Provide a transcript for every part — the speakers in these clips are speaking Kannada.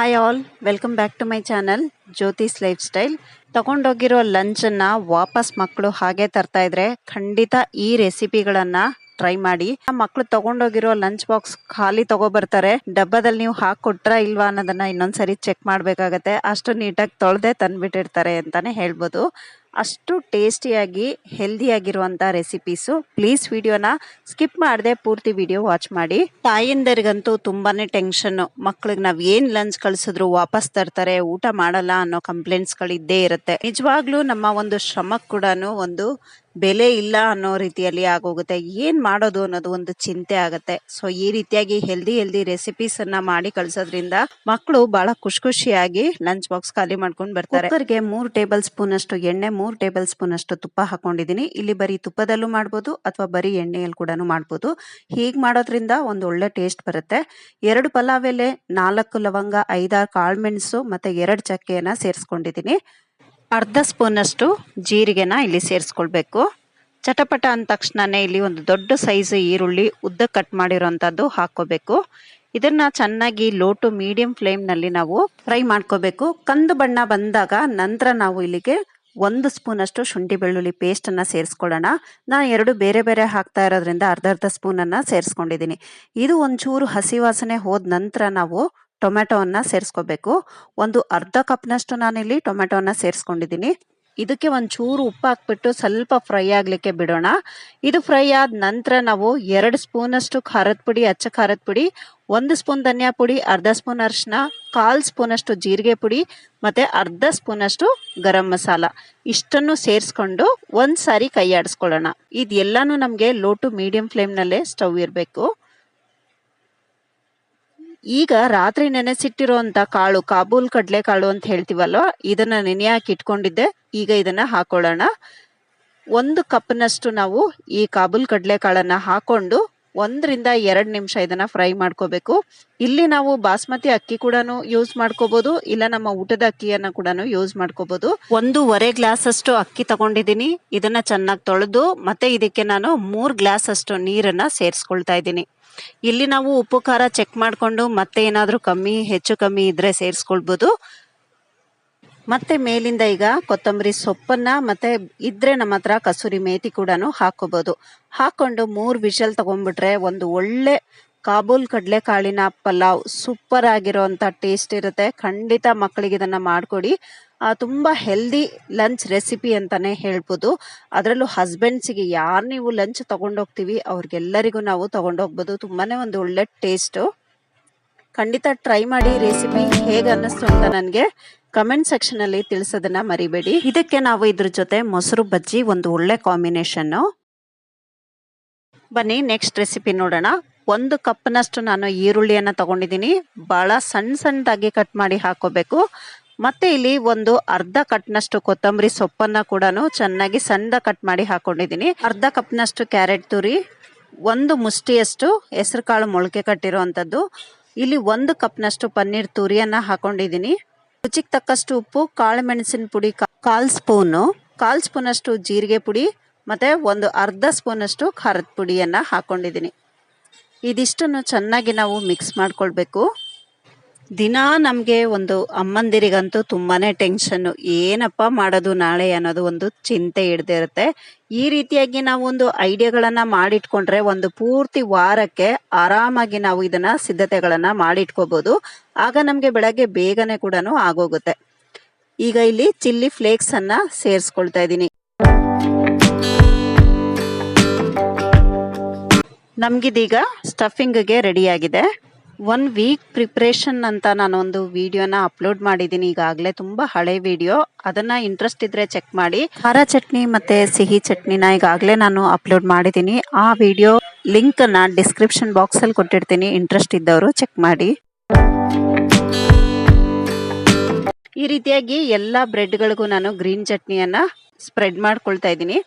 Hi all welcome back to my channel Jyothi's lifestyle ತಗೊಂಡೋಗಿರೋ ಲಂಚನ್ನು ವಾಪಸ್ ಮಕ್ಕಳು ಹಾಗೆ ತರ್ತಾ ಇದ್ರೆ ಖಂಡಿತ ಈ ರೆಸಿಪಿಗಳನ್ನ ಟ್ರೈ ಮಾಡಿ. ಮಕ್ಕಳು ತಗೊಂಡೋಗಿರೋ ಲಂಚ್ ಬಾಕ್ಸ್ ಖಾಲಿ ತಗೋಬರ್ತಾರೆ ಡಬ್ಬದಲ್ಲಿ ನೀವು ಹಾಕೊಟ್ರ ಇಲ್ವಾ ಅನ್ನೋದನ್ನ ಇನ್ನೊಂದ್ಸರಿ ಚೆಕ್ ಮಾಡಬೇಕಾಗತ್ತೆ. ಅಷ್ಟು ನೀಟಾಗಿ ತೊಳೆದೇ ತಂದ್ಬಿಟ್ಟಿರ್ತಾರೆ ಅಂತಾನೆ ಹೇಳ್ಬೋದು. ಅಷ್ಟು ಟೇಸ್ಟಿಯಾಗಿ ಹೆಲ್ದಿಯಾಗಿರುವಂಥ ರೆಸಿಪೀಸು. ಪ್ಲೀಸ್ ವಿಡಿಯೋನ ಸ್ಕಿಪ್ ಮಾಡದೆ ಪೂರ್ತಿ ವಿಡಿಯೋ ವಾಚ್ ಮಾಡಿ. ತಾಯಿಂದರಿಗಂತೂ ತುಂಬಾ ಟೆನ್ಷನ್ನು. ಮಕ್ಳಿಗೆ ನಾವು ಏನು ಲಂಚ್ ಕಳಿಸಿದ್ರು ವಾಪಸ್ ತರ್ತಾರೆ, ಊಟ ಮಾಡಲ್ಲ ಅನ್ನೋ ಕಂಪ್ಲೇಂಟ್ಸ್ಗಳಿದ್ದೇ ಇರುತ್ತೆ. ನಿಜವಾಗ್ಲೂ ನಮ್ಮ ಒಂದು ಶ್ರಮಕ್ಕೆ ಕೂಡ ಒಂದು ಬೆಲೆ ಇಲ್ಲ ಅನ್ನೋ ರೀತಿಯಲ್ಲಿ ಆಗೋಗುತ್ತೆ. ಏನ್ ಮಾಡೋದು ಅನ್ನೋದು ಒಂದು ಚಿಂತೆ ಆಗುತ್ತೆ. ಸೊ ಈ ರೀತಿಯಾಗಿ ಹೆಲ್ದಿ ಹೆಲ್ದಿ ರೆಸಿಪೀಸ್ ಅನ್ನ ಮಾಡಿ ಕಳ್ಸೋದ್ರಿಂದ ಮಕ್ಕಳು ಬಹಳ ಖುಷಿ ಖುಷಿಯಾಗಿ ಲಂಚ್ ಬಾಕ್ಸ್ ಖಾಲಿ ಮಾಡ್ಕೊಂಡು ಬರ್ತಾರೆ. ಕುಕ್ಕರ್ಗೆ ಮೂರ್ ಟೇಬಲ್ ಸ್ಪೂನ್ ಅಷ್ಟು ಎಣ್ಣೆ, ಮೂರ್ ಟೇಬಲ್ ಸ್ಪೂನ್ ಅಷ್ಟು ತುಪ್ಪ ಹಾಕೊಂಡಿದೀನಿ. ಇಲ್ಲಿ ಬರೀ ತುಪ್ಪದಲ್ಲೂ ಮಾಡ್ಬೋದು ಅಥವಾ ಬರೀ ಎಣ್ಣೆಯಲ್ಲಿ ಕೂಡ ಮಾಡ್ಬೋದು. ಹೀಗ್ ಮಾಡೋದ್ರಿಂದ ಒಂದು ಒಳ್ಳೆ ಟೇಸ್ಟ್ ಬರುತ್ತೆ. ಎರಡು ಪಲಾವ್ ಎಲೆ, ನಾಲ್ಕು ಲವಂಗ, ಐದಾರು ಕಾಳುಮೆಣಸು ಮತ್ತೆ ಎರಡು ಚಕ್ಕೆಯನ್ನ ಸೇರಿಸ್ಕೊಂಡಿದ್ದೀನಿ ಅರ್ಧ ಸ್ಪೂನಷ್ಟು ಜೀರಿಗೆನ ಇಲ್ಲಿ ಸೇರಿಸ್ಕೊಳ್ಬೇಕು. ಚಟಪಟ ಅಂದ ತಕ್ಷಣನೇ ಇಲ್ಲಿ ಒಂದು ದೊಡ್ಡ ಸೈಜ್ ಈರುಳ್ಳಿ ಉದ್ದ ಕಟ್ ಮಾಡಿರೋಂಥದ್ದು ಹಾಕ್ಕೋಬೇಕು. ಇದನ್ನು ಚೆನ್ನಾಗಿ ಲೋ ಟು ಮೀಡಿಯಂ ಫ್ಲೇಮ್ನಲ್ಲಿ ನಾವು ಫ್ರೈ ಮಾಡ್ಕೋಬೇಕು. ಕಂದು ಬಣ್ಣ ಬಂದಾಗ ನಂತರ ನಾವು ಇಲ್ಲಿಗೆ ಒಂದು ಸ್ಪೂನಷ್ಟು ಶುಂಠಿ ಬೆಳ್ಳುಳ್ಳಿ ಪೇಸ್ಟ್ ಅನ್ನ ಸೇರಿಸ್ಕೊಳ್ಳೋಣ. ನಾನು ಎರಡು ಬೇರೆ ಬೇರೆ ಹಾಕ್ತಾ ಇರೋದ್ರಿಂದ ಅರ್ಧ ಅರ್ಧ ಸ್ಪೂನ್ ಅನ್ನ ಸೇರಿಸ್ಕೊಂಡಿದ್ದೀನಿ. ಇದು ಒಂಚೂರು ಹಸಿ ವಾಸನೆ ಹೋದ ನಂತರ ನಾವು ಟೊಮೆಟೊವನ್ನ ಸೇರಿಸ್ಕೋಬೇಕು. ಒಂದು ಅರ್ಧ ಕಪ್ನಷ್ಟು ನಾನಿಲ್ಲಿ ಟೊಮೆಟೊವನ್ನ ಸೇರಿಸ್ಕೊಂಡಿದ್ದೀನಿ. ಇದಕ್ಕೆ ಒಂಚೂರು ಉಪ್ಪು ಹಾಕ್ಬಿಟ್ಟು ಸ್ವಲ್ಪ ಫ್ರೈ ಆಗಲಿಕ್ಕೆ ಬಿಡೋಣ. ಇದು ಫ್ರೈ ಆದ ನಂತರ ನಾವು ಎರಡು ಸ್ಪೂನ್ ಅಷ್ಟು ಖಾರದ ಪುಡಿ, ಅಚ್ಚ ಖಾರದ ಪುಡಿ, ಒಂದು ಸ್ಪೂನ್ ಧನಿಯಾ ಪುಡಿ, ಅರ್ಧ ಸ್ಪೂನ್ ಅರಿಶಿನ, ಕಾಲು ಸ್ಪೂನ್ ಅಷ್ಟು ಜೀರಿಗೆ ಪುಡಿ ಮತ್ತೆ ಅರ್ಧ ಸ್ಪೂನ್ ಅಷ್ಟು ಗರಂ ಮಸಾಲ. ಇಷ್ಟನ್ನು ಸೇರಿಸ್ಕೊಂಡು ಒಂದು ಸಾರಿ ಕೈ ಆಡಿಸ್ಕೊಳ್ಳೋಣ ಇದೆಲ್ಲಾನು ನಮಗೆ ಲೋ ಟು ಮೀಡಿಯಂ ಫ್ಲೇಮ್ ನಲ್ಲೇ ಸ್ಟವ್ ಇರಬೇಕು. ಈಗ ರಾತ್ರಿ ನೆನೆಸಿಟ್ಟಿರುವಂತ ಕಾಳು, ಕಾಬೂಲ್ ಕಡಲೆ ಕಾಳು ಅಂತ ಹೇಳ್ತೀವಲ್ವ? ಇದನ್ನ ನೆನೆ ಇಟ್ಕೊಂಡಿದ್ದೆ. ಈಗ ಇದನ್ನ ಹಾಕೊಳ್ಳೋಣ. ಒಂದು ಕಪ್ನಷ್ಟು ನಾವು ಈ ಕಾಬೂಲ್ ಕಡಲೆ ಕಾಳನ್ನ ಹಾಕೊಂಡು ಒಂದರಿಂದ ಎರಡು ನಿಮಿಷ ಇದನ್ನ ಫ್ರೈ ಮಾಡ್ಕೋಬೇಕು. ಇಲ್ಲಿ ನಾವು ಬಾಸ್ಮತಿ ಅಕ್ಕಿ ಕೂಡ ಯೂಸ್ ಮಾಡ್ಕೋಬಹುದು ಇಲ್ಲ ನಮ್ಮ ಊಟದ ಅಕ್ಕಿಯನ್ನ ಕೂಡ ಯೂಸ್ ಮಾಡ್ಕೋಬಹುದು ಒಂದೂವರೆ ಗ್ಲಾಸ್ ಅಷ್ಟು ಅಕ್ಕಿ ತಗೊಂಡಿದ್ದೀನಿ. ಇದನ್ನ ಚೆನ್ನಾಗಿ ತೊಳೆದು, ಮತ್ತೆ ಇದಕ್ಕೆ ನಾನು ಮೂರ್ ಗ್ಲಾಸ್ ಅಷ್ಟು ನೀರನ್ನ ಸೇರಿಸ್ಕೊಳ್ತಾ ಇದ್ದೀನಿ. ಇಲ್ಲಿ ನಾವು ಉಪ್ಪು ಖಾರ ಚೆಕ್ ಮಾಡ್ಕೊಂಡು ಮತ್ತೆ ಏನಾದ್ರೂ ಕಮ್ಮಿ, ಹೆಚ್ಚು ಕಮ್ಮಿ ಇದ್ರೆ ಸೇರಿಸ್ಕೊಳ್ಬಹುದು ಮತ್ತೆ ಮೇಲಿಂದ ಈಗ ಕೊತ್ತಂಬರಿ ಸೊಪ್ಪನ್ನ ಮತ್ತೆ ಇದ್ರೆ ನಮ್ಮ ಹತ್ರ ಕಸೂರಿ ಮೇತಿ ಕೂಡ ಹಾಕೋಬಹುದು ಹಾಕೊಂಡು ಮೂರ್ ವಿಷಲ್ ತಗೊಂಡ್ಬಿಟ್ರೆ ಒಂದು ಒಳ್ಳೆ ಕಾಬೂಲ್ ಕಡ್ಲೆ ಕಾಳಿನ ಪಲಾವ್ ಸೂಪರ್ ಆಗಿರೋಂತ ಟೇಸ್ಟ್ ಇರುತ್ತೆ. ಖಂಡಿತ ಮಕ್ಕಳಿಗೆ ಇದನ್ನ ಮಾಡ್ಕೊಡಿ. ತುಂಬಾ ಹೆಲ್ದಿ ಲಂಚ್ ರೆಸಿಪಿ ಅಂತಾನೆ ಹೇಳ್ಬೋದು. ಅದರಲ್ಲೂ ಹಸ್ಬೆಂಡ್ಸಿಗೆ ಯಾರು ನೀವು ಲಂಚ್ ತಗೊಂಡೋಗ್ತೀವಿ, ಅವ್ರಿಗೆಲ್ಲರಿಗೂ ನಾವು ತಗೊಂಡೋಗ್ಬೋದು. ತುಂಬಾನೇ ಒಂದು ಒಳ್ಳೆ ಟೇಸ್ಟ್ ಖಂಡಿತ ಟ್ರೈ ಮಾಡಿ ರೆಸಿಪಿ ಹೇಗೆ ಅನ್ನಿಸ್ತು ಅಂತ ನನಗೆ ಕಮೆಂಟ್ ಸೆಕ್ಷನ್ ಅಲ್ಲಿ ತಿಳಿಸೋದನ್ನ ಮರಿಬೇಡಿ. ಇದಕ್ಕೆ ನಾವು ಇದ್ರ ಜೊತೆ ಮೊಸರು ಬಜ್ಜಿ ಒಂದು ಒಳ್ಳೆ ಕಾಂಬಿನೇಷನ್ ಬನ್ನಿ ನೆಕ್ಸ್ಟ್ ರೆಸಿಪಿ ನೋಡೋಣ. ಒಂದು ಕಪ್ನಷ್ಟು ನಾನು ಈರುಳ್ಳಿಯನ್ನು ತಗೊಂಡಿದ್ದೀನಿ. ಬಹಳ ಸಣ್ಣ ಸಣ್ಣದಾಗಿ ಕಟ್ ಮಾಡಿ ಹಾಕೋಬೇಕು. ಮತ್ತೆ ಇಲ್ಲಿ ಒಂದು ಅರ್ಧ ಕಟ್ನಷ್ಟು ಕೊತ್ತಂಬರಿ ಸೊಪ್ಪನ್ನ ಕೂಡ ಚೆನ್ನಾಗಿ ಸಣ್ಣ ಕಟ್ ಮಾಡಿ ಹಾಕೊಂಡಿದ್ದೀನಿ. ಅರ್ಧ ಕಪ್ನಷ್ಟು ಕ್ಯಾರೆಟ್ ತುರಿ, ಒಂದು ಮುಷ್ಟಿಯಷ್ಟು ಹೆಸರು ಕಾಳು ಮೊಳಕೆ ಕಟ್ಟಿರುವಂತದ್ದು. ಇಲ್ಲಿ ಒಂದು ಕಪ್ನಷ್ಟು ಪನ್ನೀರ್ ತುರಿಯನ್ನ ಹಾಕೊಂಡಿದ್ದೀನಿ. ರುಚಿಗೆ ತಕ್ಕಷ್ಟು ಉಪ್ಪು ಕಾಳು ಮೆಣಸಿನ ಪುಡಿ ಕಾಲ್ ಸ್ಪೂನು. ಕಾಲ್ ಸ್ಪೂನಷ್ಟು ಜೀರಿಗೆ ಪುಡಿ ಮತ್ತೆ ಒಂದು ಅರ್ಧ ಸ್ಪೂನಷ್ಟು ಖಾರದ ಪುಡಿಯನ್ನ ಹಾಕೊಂಡಿದ್ದೀನಿ. ಇದಿಷ್ಟನ್ನು ಚೆನ್ನಾಗಿ ನಾವು ಮಿಕ್ಸ್ ಮಾಡ್ಕೊಳ್ಬೇಕು. ದಿನಾ ನಮಗೆ ಒಂದು ಅಮ್ಮಂದಿರಿಗಂತೂ ತುಂಬಾನೇ ಟೆನ್ಷನ್ ಏನಪ್ಪ ಮಾಡೋದು ನಾಳೆ ಅನ್ನೋದು ಒಂದು ಚಿಂತೆ ಹಿಡ್ದಿರುತ್ತೆ ಈ ರೀತಿಯಾಗಿ ನಾವು ಒಂದು ಐಡಿಯಾಗಳನ್ನ ಮಾಡಿಟ್ಕೊಂಡ್ರೆ ಒಂದು ಪೂರ್ತಿ ವಾರಕ್ಕೆ ಆರಾಮಾಗಿ ನಾವು ಇದನ್ನ ಸಿದ್ಧತೆಗಳನ್ನ ಮಾಡಿಟ್ಕೋಬಹುದು ಆಗ ನಮಗೆ ಬೆಳಗ್ಗೆ ಬೇಗನೆ ಕೂಡ ಆಗೋಗುತ್ತೆ. ಈಗ ಇಲ್ಲಿ ಚಿಲ್ಲಿ ಫ್ಲೇಕ್ಸ್ ಅನ್ನ ಸೇರಿಸ್ಕೊಳ್ತಾ ಇದ್ದೀನಿ. ನಮ್ಗಿದೀಗ ಸ್ಟಫಿಂಗ್ಗೆ ರೆಡಿಯಾಗಿದೆ ಒನ್ ವೀಕ್ ಪ್ರಿಪ್ರೇಷನ್ ಅಂತ ನಾನು ಒಂದು ವಿಡಿಯೋನ ಅಪ್ಲೋಡ್ ಮಾಡಿದ್ದೀನಿ. ಈಗಾಗಲೇ ತುಂಬ ಹಳೆ ವಿಡಿಯೋ ಅದನ್ನ ಇಂಟ್ರೆಸ್ಟ್ ಇದ್ರೆ ಚೆಕ್ ಮಾಡಿ. ಖಾರ ಚಟ್ನಿ ಮತ್ತು ಸಿಹಿ ಚಟ್ನಿನ ಈಗಾಗಲೇ ನಾನು ಅಪ್ಲೋಡ್ ಮಾಡಿದ್ದೀನಿ. ಆ ವಿಡಿಯೋ ಲಿಂಕನ್ನು ಡಿಸ್ಕ್ರಿಪ್ಷನ್ ಬಾಕ್ಸಲ್ಲಿ ಕೊಟ್ಟಿರ್ತೀನಿ. ಇಂಟ್ರೆಸ್ಟ್ ಇದ್ದವರು ಚೆಕ್ ಮಾಡಿ. ಈ ರೀತಿಯಾಗಿ ಎಲ್ಲ ಬ್ರೆಡ್ಗಳಿಗೂ ನಾನು ಗ್ರೀನ್ ಚಟ್ನಿಯನ್ನ ಸ್ಪ್ರೆಡ್ ಮಾಡ್ಕೊಳ್ತಾ ಇದ್ದೀನಿ.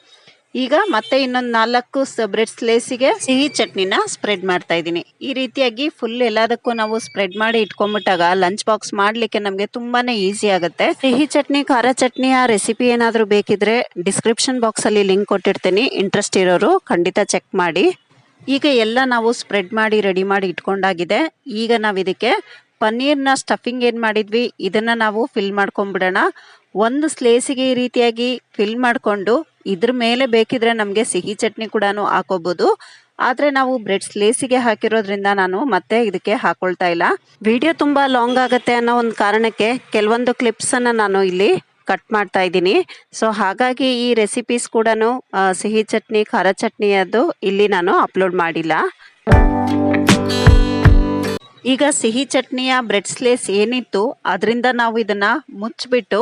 ಈಗ ಮತ್ತೆ ಇನ್ನೊಂದು ನಾಲ್ಕು ಬ್ರೆಡ್ ಸ್ಲೇಸಿಗೆ ಸಿಹಿ ಚಟ್ನಿನ ಸ್ಪ್ರೆಡ್ ಮಾಡ್ತಾ ಇದ್ದೀನಿ. ಈ ರೀತಿಯಾಗಿ ಫುಲ್ ಎಲ್ಲದಕ್ಕೂ ನಾವು ಸ್ಪ್ರೆಡ್ ಮಾಡಿ ಇಟ್ಕೊಂಡ್ಬಿಟ್ಟಾಗ ಲಂಚ್ ಬಾಕ್ಸ್ ಮಾಡ್ಲಿಕ್ಕೆ ನಮಗೆ ತುಂಬಾನೇ ಈಸಿ ಆಗುತ್ತೆ. ಸಿಹಿ ಚಟ್ನಿ, ಖಾರ ಚಟ್ನಿಯ ರೆಸಿಪಿ ಏನಾದರೂ ಬೇಕಿದ್ರೆ ಡಿಸ್ಕ್ರಿಪ್ಷನ್ ಬಾಕ್ಸ್ ಅಲ್ಲಿ ಲಿಂಕ್ ಕೊಟ್ಟಿರ್ತೀನಿ. ಇಂಟ್ರೆಸ್ಟ್ ಇರೋರು ಖಂಡಿತ ಚೆಕ್ ಮಾಡಿ. ಈಗ ಎಲ್ಲ ನಾವು ಸ್ಪ್ರೆಡ್ ಮಾಡಿ ರೆಡಿ ಮಾಡಿ ಇಟ್ಕೊಂಡಾಗಿದೆ. ಈಗ ನಾವು ಇದಕ್ಕೆ ಪನ್ನೀರ್ನ ಸ್ಟಫಿಂಗ್ ಏನು ಮಾಡಿದ್ವಿ? ಇದನ್ನು ನಾವು ಫಿಲ್ ಮಾಡ್ಕೊಂಡ್ಬಿಡೋಣ. ಒಂದು ಸ್ಲೇಸಿಗೆ ಈ ರೀತಿಯಾಗಿ ಫಿಲ್ ಮಾಡಿಕೊಂಡು ಇದ್ರ ಮೇಲೆ ಬೇಕಿದ್ರೆ ನಮಗೆ ಸಿಹಿ ಚಟ್ನಿ ಕೂಡ ಹಾಕೋಬಹುದು ಆದರೆ ನಾವು ಬ್ರೆಡ್ ಸ್ಲೇಸಿಗೆ ಹಾಕಿರೋದ್ರಿಂದ ನಾನು ಮತ್ತೆ ಇದಕ್ಕೆ ಹಾಕೊಳ್ತಾ ಇಲ್ಲ. ವಿಡಿಯೋ ತುಂಬ ಲಾಂಗ್ ಆಗುತ್ತೆ ಅನ್ನೋ ಒಂದು ಕಾರಣಕ್ಕೆ ಕೆಲವೊಂದು ಕ್ಲಿಪ್ಸನ್ನು ನಾನು ಇಲ್ಲಿ ಕಟ್ ಮಾಡ್ತಾ ಇದ್ದೀನಿ. ಸೊ ಹಾಗಾಗಿ ಈ ರೆಸಿಪೀಸ್ ಕೂಡ ಸಿಹಿ ಚಟ್ನಿ, ಖಾರ ಚಟ್ನಿ ಅದು ಇಲ್ಲಿ ನಾನು ಅಪ್ಲೋಡ್ ಮಾಡಿಲ್ಲ. ಈಗ ಸಿಹಿ ಚಟ್ನಿಯ ಬ್ರೆಡ್ ಸ್ಲೇಸ್ ಏನಿತ್ತು, ಅದರಿಂದ ನಾವು ಇದನ್ನ ಮುಚ್ಚಿಬಿಟ್ಟು